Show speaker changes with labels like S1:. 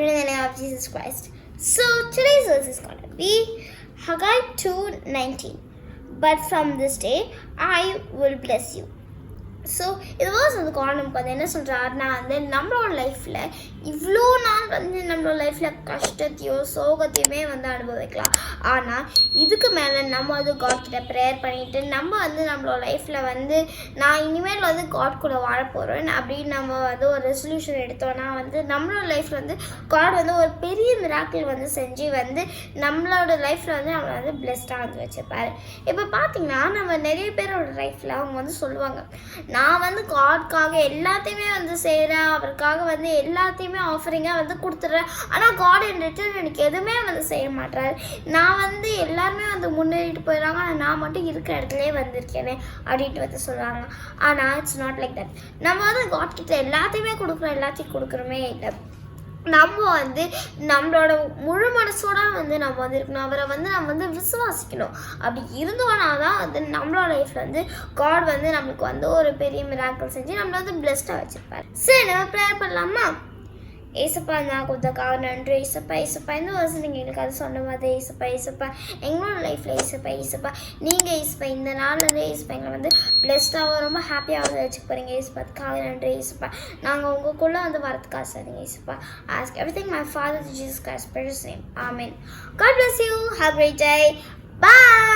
S1: in the name of Jesus Christ. So today's verse is going to be Haggai 2:19. But from this day I will bless you. So இது was வந்து காரணம் வந்து என்ன சொல்கிறாருன்னா வந்து நம்மளோட லைஃப்பில் இவ்வளோ நாள் வந்து நம்மளோட லைஃப்பில் கஷ்டத்தையோ சோகத்தையுமே வந்து அனுபவிக்கலாம். ஆனால் இதுக்கு மேலே நம்ம வந்து காட்கிட்ட ப்ரேயர் பண்ணிவிட்டு நம்ம வந்து நம்மளோட லைஃப்பில் வந்து நான் இனிமேல் வந்து காட் கூட வாழ போகிறேன் அப்படின்னு நம்ம வந்து ஒரு ரெசல்யூஷன் எடுத்தோன்னா வந்து நம்மளோட லைஃப்பில் வந்து காட் வந்து ஒரு பெரிய மிராக்கிள் வந்து செஞ்சு வந்து நம்மளோட லைஃப்பில் வந்து நம்மளை வந்து பிளெஸ்டாக வந்து வச்சுருப்பாரு. இப்போ பார்த்தீங்கன்னா நம்ம நிறைய பேரோட லைஃப்பில் அவங்க வந்து சொல்லுவாங்க நான் வந்து காட்காக எல்லாத்தையுமே வந்து செய்கிறேன் அவருக்காக வந்து எல்லாத்தையுமே ஆஃபரிங்காக வந்து கொடுத்துட்றேன். ஆனால் காட் என் ரிட்டர்ன் எனக்கு எதுவுமே வந்து செய்ய மாட்டார். நான் வந்து எல்லாருமே வந்து முன்னேறிட்டு போயிடுறாங்க. ஆனால் நான் மட்டும் இருக்கிற இடத்துலயே வந்திருக்கேனே அப்படின்ட்டு வந்து சொல்கிறாங்க ஆனால் இட்ஸ் நாட் லைக் தட் நம்ம வந்து காட் கிட்ட எல்லாத்தையுமே கொடுக்குறோம். எல்லாத்தையும் கொடுக்குறோமே இல்லை. நம்ம வந்து நம்மளோட முழு மனசோட வந்து நம்ம வந்து இருக்கணும். அவரை வந்து நம்ம வந்து விசுவாசிக்கணும். அப்படி இருந்தோன்னா தான் வந்து நம்மளோட லைஃப்பில் வந்து காட் வந்து நம்மளுக்கு வந்து ஒரு பெரிய மிராக்கள் செஞ்சு நம்மளை வந்து பிளெஸ்டாக வச்சுருப்பார். சரி நம்ம ப்ரேயர் பண்ணலாமா? ஏசப்பா நான் கொடுத்தக்காக நன்றி. ஏசப்பா ஏசப்பா இந்த வருஷம் நீங்கள் எனக்கு அது சொன்ன மாதிரி ஏசப்பா ஏசப்பா. எங்களோட லைஃப்பில் ஏசப்பா ஏசப்பா. நீங்கள் ஏசப்பா இந்த நாள்லேருந்து ஏசப்பா எங்களை வந்து பிளெஸ்டாகவும் ரொம்ப ஹாப்பியாக வந்து வச்சுக்க போகிறீங்க ஏசப்பா அதுக்காக நன்றி ஏசப்பா. நாங்கள் உங்களுக்குள்ளே வந்து வரதுக்காக சரிங்க ஏசப்பா. Ask everything my father Jesus Christ precious name ஆமீன் God bless you have great day bye